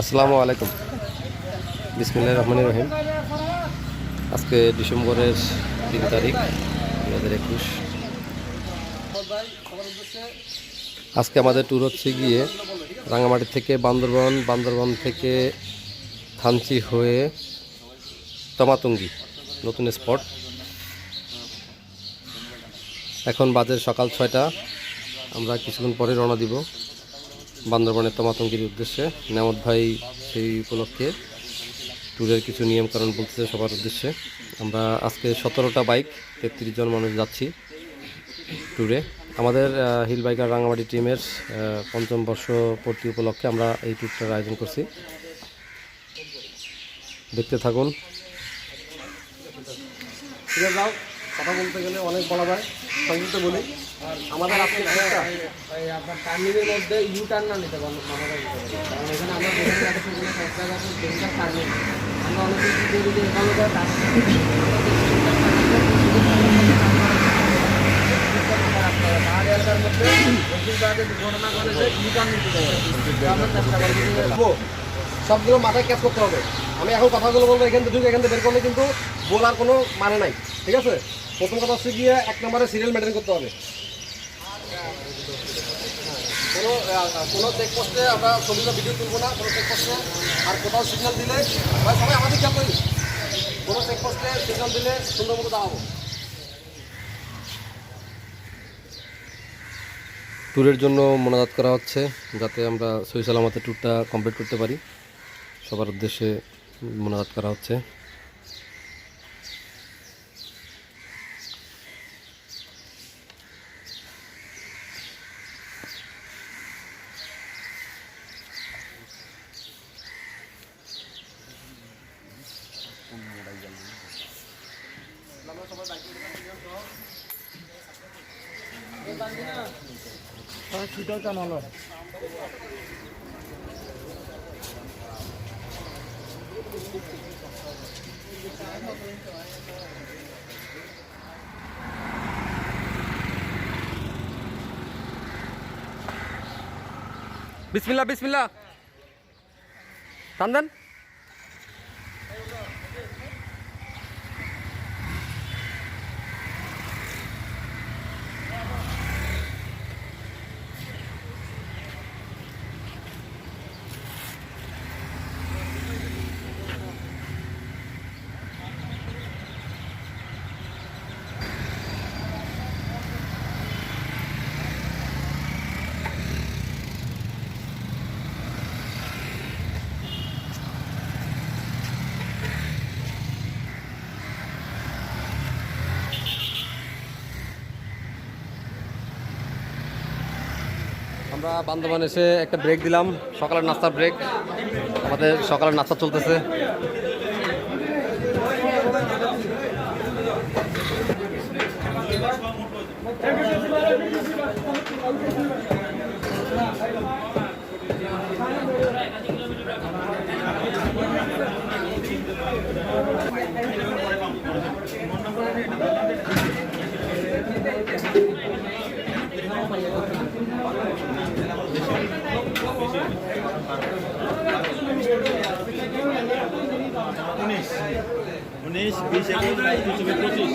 আসসালামু আলাইকুম। বিসমুল্লাহ রহমান রহিম। আজকে ডিসেম্বরের তিন তারিখ দু হাজার একুশ। আজকে আমাদের ট্যুর হচ্ছে গিয়ে রাঙামাটি থেকে বান্দরবন বান্দরবন থেকে থানচি হয়ে তমাতঙ্গি, নতুন স্পট এখন বাজে সকাল ছয়টা। আমরা কিছুক্ষণ পরে রওনা দিব। বান্দরবনের তমাতঙ্গির উদ্দেশ্যে। নেমত ভাই সেই উপলক্ষে ট্যুরের কিছু নিয়মকানুন বলতেছে সবার উদ্দেশ্যে। আমরা আজকে সতেরোটা বাইক, তেত্রিশ জন মানুষ যাচ্ছি ট্যুরে। আমাদের হিল বাইকার রাঙামাটি টিমের পঞ্চম বর্ষ পূর্তি উপলক্ষে আমরা এই ট্যুরটার আয়োজন করছি। দেখতে থাকুন। কথা বলতে গেলে অনেক বলা যায় সংযুক্ত বলি। আমাদের আজকে আপনার টার্নিংয়ের মধ্যে ইউ টার্ন না নিতে পারব কারণ এখানে আমরা টার্নিং আমরা অনেক কিছু করি যে এখানে সবগুলো মাথায় ক্যাচ করতে হবে। আমি এখন কথাগুলো বলব এখান থেকে ঢুকে এখান থেকে বের করলে কিন্তু বলার কোনো মানে নাই ঠিক আছে? প্রথম কথা হচ্ছে গিয়ে এক নম্বরে সিরিয়াল মেনটেন করতে হবে। কোনো কোনো চেকপোস্টে আমরা ছবিগুলো ভিডিও তুলবো না, কোনো চেকপোস্টে আর কোথাও সিগন্যাল দিলে সবাই আমাদের খেয়াল করি কোনো চেকপোস্টে সিগন্যাল দিলে সুন্দর মতো দাঁড়াবো। ট্যুরের জন্য মোনাজাত করা হচ্ছে, যাতে আমরা সহি সালামতে ট্যুরটা কমপ্লিট করতে পারি। সবার উদ্দেশ্যে মোনাজাত করা হচ্ছে। का नॉलेज बिस्मिल्लाह बिस्मिल्लाह। चंदन আমরা বান্ধবান এসে একটা ব্রেক দিলাম। সকালের নাস্তার ব্রেক আমাদের সকালের নাস্তা চলতেছে। উনিশ বিশ একুশ পঁচিশ।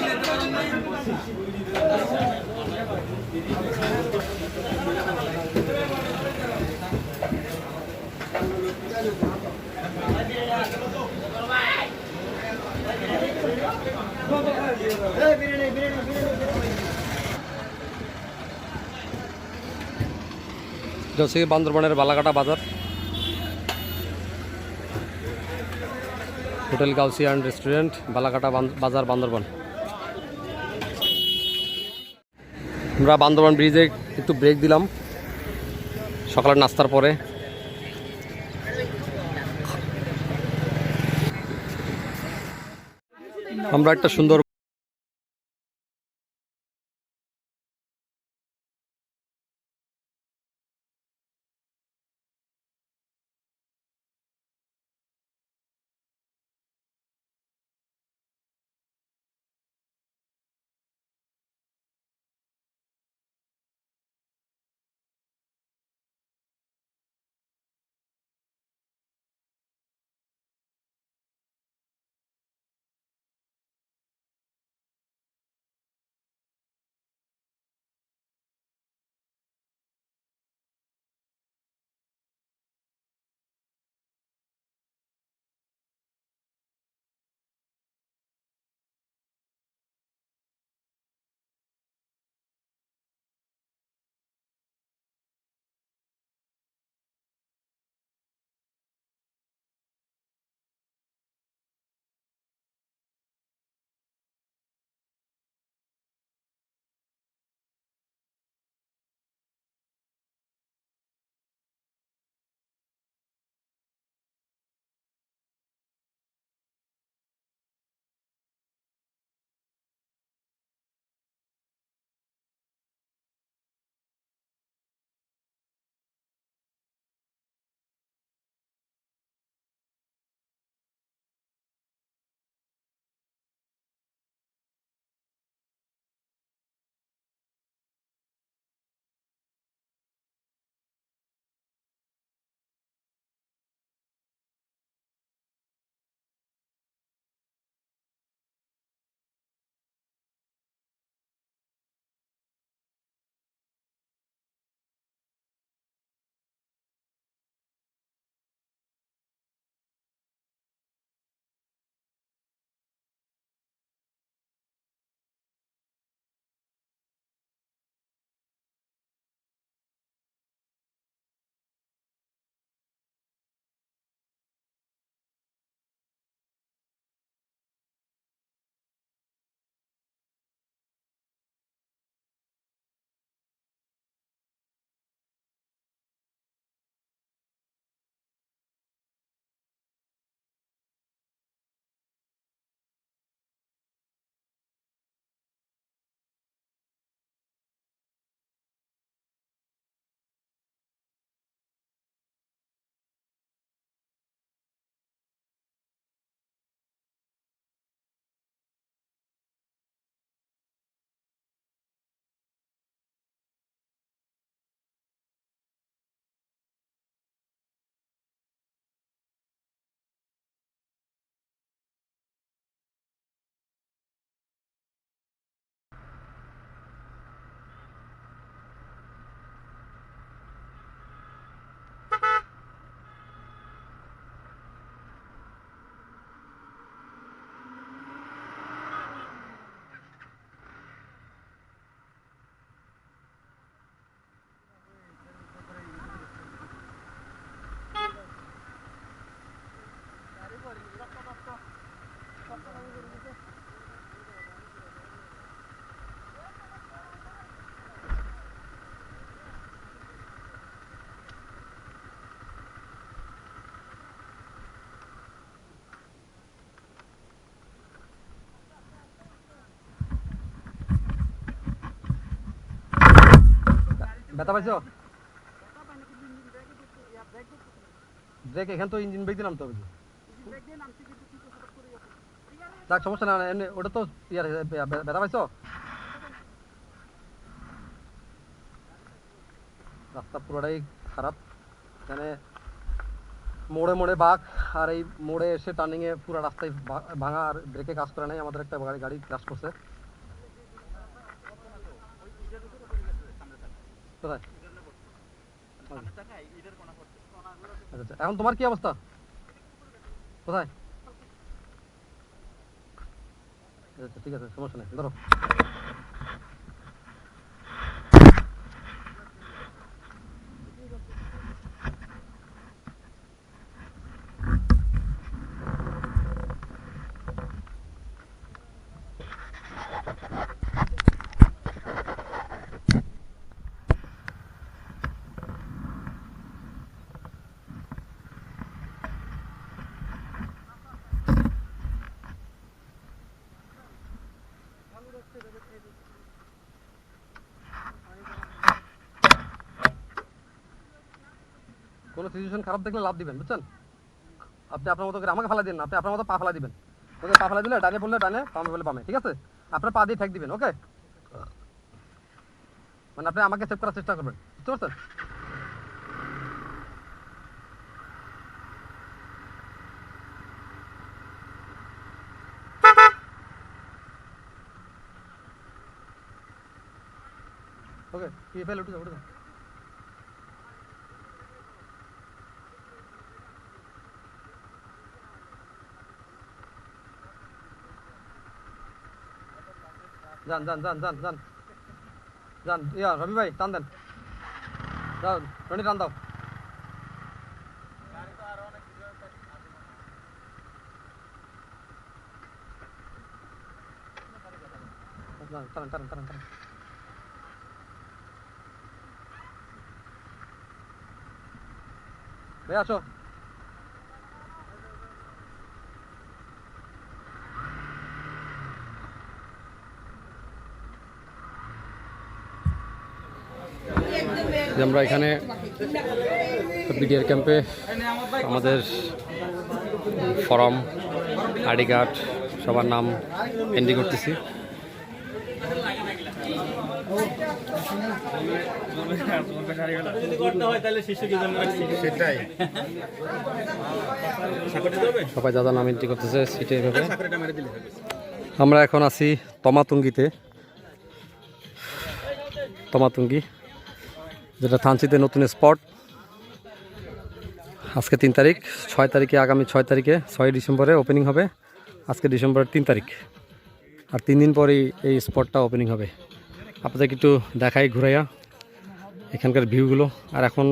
গিয়ে বান্দরবানের বালাকাটা বাজার। Hotel Gausi and restaurant Balakata বাজার বান্দরবন। আমরা বান্দরবন ব্রিজে একটু ব্রেক দিলাম। সকালের নাস্তার পরে। আমরা একটা সুন্দর ব্যথা পাইছো? ব্রেক এখান তো ইঞ্জিন ব্রেক দিয়ে নামতে হবে যাক সমস্যা না এমনি ওটা তো ইয়ার ব্যথা পাইছো? রাস্তা পুরোটাই খারাপ। এখানে মোড়ে মোড়ে বাঘ আর এই মোড়ে এসে টার্নিংয়ে পুরো রাস্তায় ভাঙা আর ব্রেকে কাজ করে নাই। আমাদের একটা গাড়ি গাড়ি ক্রাশ করছে। কোথায়? আচ্ছা, আচ্ছা। এখন তোমার কি অবস্থা? কোথায়? আচ্ছা ঠিক আছে সমস্যা নেই ধরো। সিচুয়েশন খারাপ দেখলে লাভ দিবেন বুঝছেন আপনি আপনার মতো করে আমাকে ফালা দিন না আপনি আপনার মতো পা ফালা দিবেন ওকে পা ফালা দিলে ডানে বললে ডানে বামে বললে বামে ঠিক আছে আপনার পা দিয়ে ঠেক দিবেন ওকে মানে আপনি আমাকে সেভ করার চেষ্টা করবেন বুঝতে পারছেন ওকে পিএফএল উঠে যাও উঠে যাও যান যান যান যান যান যান ইয়া রবি ভাই টান দেন যাও রনি টান দাও যান, টানেন টানেন টানেন টানেন ভাই আসো যে আমরা এখানে বিডিআর ক্যাম্পে আমাদের ফর্ম আইডি কার্ড সবার নাম এন্ট্রি করতেছি। সবাই দাদা নাম এন্ট্রি করতেছে সিটে এভাবে। আমরা এখন আছি তমাতুঙ্গিতে। তমাতুঙ্গি। যেটা থানচিতে নতুন স্পট। আজকে তিন তারিখ, ছয় তারিখে, আগামী ছয় তারিখে, ছয় ডিসেম্বরে ওপেনিং হবে। আজকে ডিসেম্বরের তিন তারিখ। আর তিন দিন পরেই এই স্পটটা ওপেনিং হবে। আপনাদেরকে একটু দেখাই, ঘুরাইয়া এখানকার ভিউগুলো আর এখন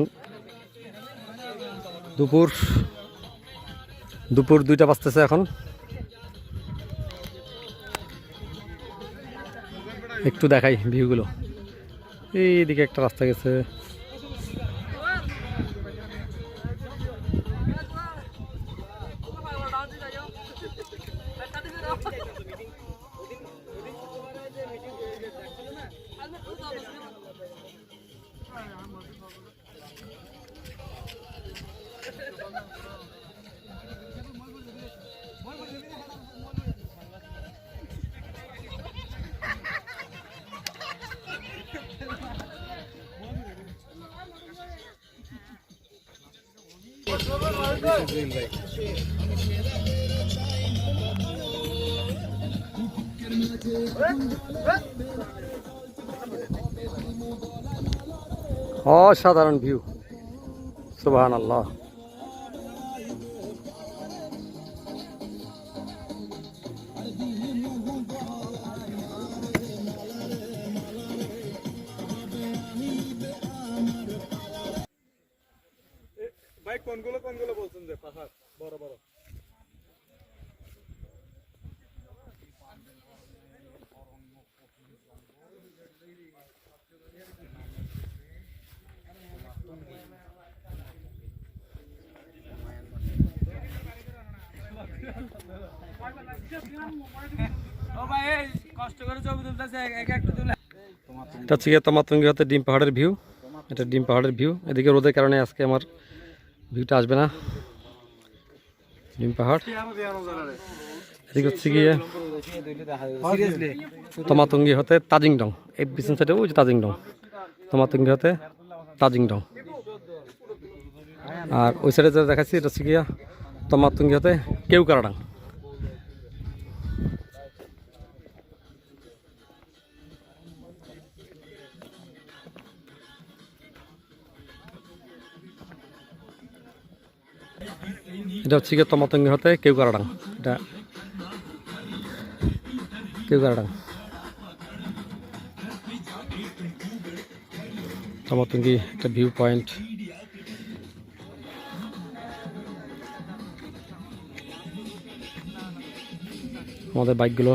দুপুর দুপুর দুইটা বাজতেছে এখন। একটু দেখাই ভিউগুলো এইদিকে একটা রাস্তা গেছে। অসাধারণ ভিউ সুবাহ আল্লাহ এটা হচ্ছে গিয়ে তমাতঙ্গি হতে ডিম পাহাড়ের ভিউ। এটা ডিম পাহাড়ের ভিউ। এদিকে রোদের কারণে আজকে আমার ভিউটা আসবে না। ডিম পাহাড়। এদিকে হচ্ছে গিয়ে তমাতঙ্গি হতে তাজিংডং। এই পিছন সাইডে ওই যে তাজিংডং। তমাতঙ্গি হতে তাজিংডং। আর ওই সাইডে যেটা দেখাচ্ছি এটা হচ্ছে গিয়া তমাতঙ্গি হতে কেউকারাডাং। এটা হচ্ছে গিয়ে তমাতঙ্গি হতে কেউ কারাডাং এটা কেউ কারাডাং তমাতঙ্গি একটা ভিউ পয়েন্ট আমাদের বাইকগুলো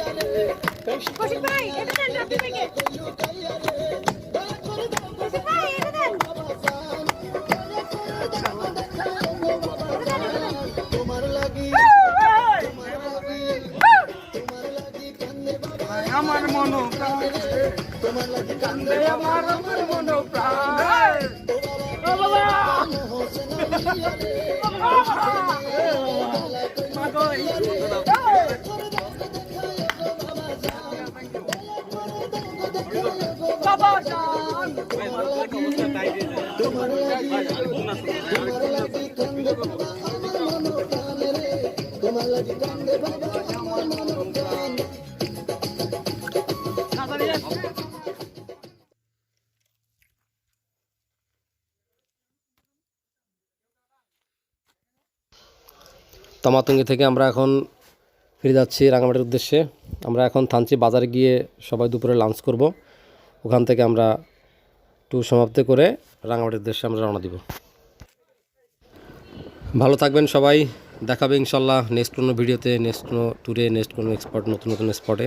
কৌশিক ভাই এটা দেন আপনি থেকে কৌশিক ভাই এটা দেন তোমার লাগি তোমার লাগি তোমার লাগি কান্দে বাবা। আমার মন তোমার লাগি কান্দে আমার আমার মন আউলিয়া তমাতঙ্গি থেকে আমরা এখন ফিরে যাচ্ছি রাঙামাটির উদ্দেশ্যে। আমরা এখন থানচি বাজারে গিয়ে সবাই দুপুরে লাঞ্চ করব। ওখান থেকে আমরা ট্যুর সমাপ্ত করে রাঙামাটির উদ্দেশ্যে আমরা রওনা দিব। ভালো থাকবেন সবাই। দেখাবে ইনশাল্লাহ নেক্সট কোনো ভিডিওতে নেক্সট কোনো ট্যুরে নেক্সট কোনো এক্সপট নতুন নতুন স্পটে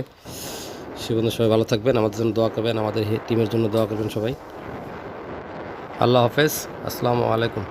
সে পর্যন্ত সবাই ভালো থাকবেন, আমাদের জন্য দোয়া করবেন, আমাদের টিমের জন্য দোয়া করবেন সবাই। আল্লাহ হাফেজ, আসসালামু আলাইকুম।